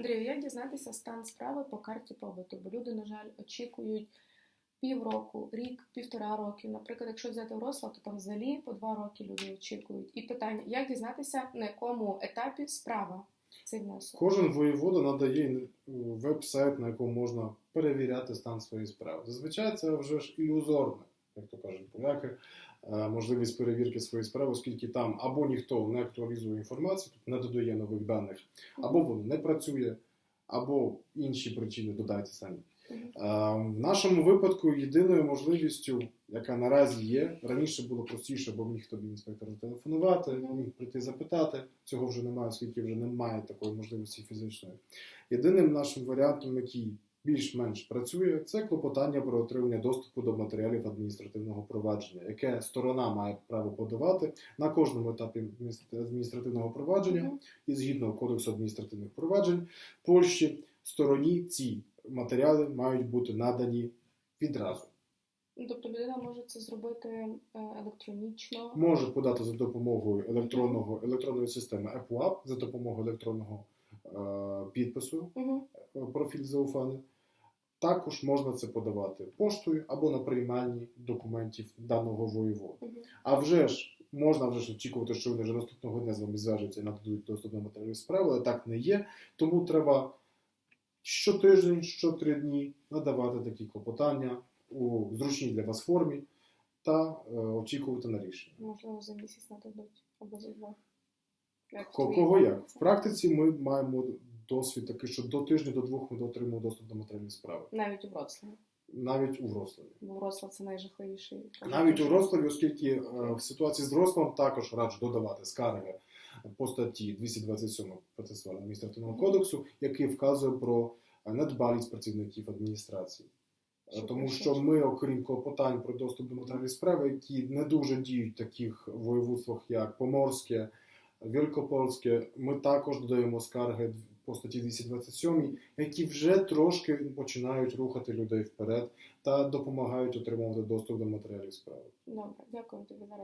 Андрію, як дізнатися стан справи по карті побуту? Бо люди, на жаль, очікують півроку, рік, півтора років. Наприклад, якщо взяти Вроцлав, то там взагалі по два роки люди очікують. І питання: як дізнатися, на якому етапі справа цей внесок? Кожен воєвода надає веб-сайт, на якому можна перевіряти стан своєї справи. Зазвичай це вже ж ілюзорне, як то кажуть поляки, е, можливість перевірки своєї справи, оскільки там або ніхто не актуалізує інформацію, тобто не додає нових даних, або воно не працює, або інші причини додайте самі. Е, В нашому випадку єдиною можливістю, яка наразі є, раніше було простіше, бо міг тобі інспектор зателефонувати, міг прийти запитати. Цього вже немає, оскільки вже немає такої можливості фізичної. Єдиним нашим варіантом, який більш-менш працює, це клопотання про отримання доступу до матеріалів адміністративного провадження, яке сторона має право подавати на кожному етапі адміністративного провадження і згідно кодексу адміністративних проваджень Польщі стороні ці матеріали мають бути надані відразу. Ну, Тобто людина може це зробити е, електронічно. Може подати за допомогою електронного електронної системи EPUAP, за допомогою електронного підпису Мгм. е, профіль зауфани. Також можна це подавати поштою або на приймальні документів даного воєводу. Мгм. А вже ж можна вже ж очікувати, що вони вже наступного дня з вами зв'яжуться і нададуть доступ до матеріалів справи, але так не є. Тому треба щотиждень, що три дні надавати такі клопотання у зручній для вас формі та е, очікувати на рішення. Можливо, за місяць нададуть або за два. Як Кого як? В практиці ми маємо досвід такий, що до тижня, до двох ми отримуємо доступ до матеріалів справи. Навіть у Вроцлаві. Навіть у Вроцлаві. Бо Вроцлав це найжахливіший. Навіть у Вроцлаві, оскільки е, в ситуації з Вроцлавом також раджу додавати скарги по статті 227 процесуального адміністративного кодексу, який вказує про е, недбалість працівників адміністрації. Е, Що Тому пише? що ми, окрім клопотань про доступ до матеріалів справи, які не дуже діють в таких воєводствах, як Поморське, Великопольське, ми також додаємо скарги по статті 227, які вже трошки починають рухати людей вперед та допомагають отримувати доступ до матеріалів справи. Добре, дякую тобі зараз.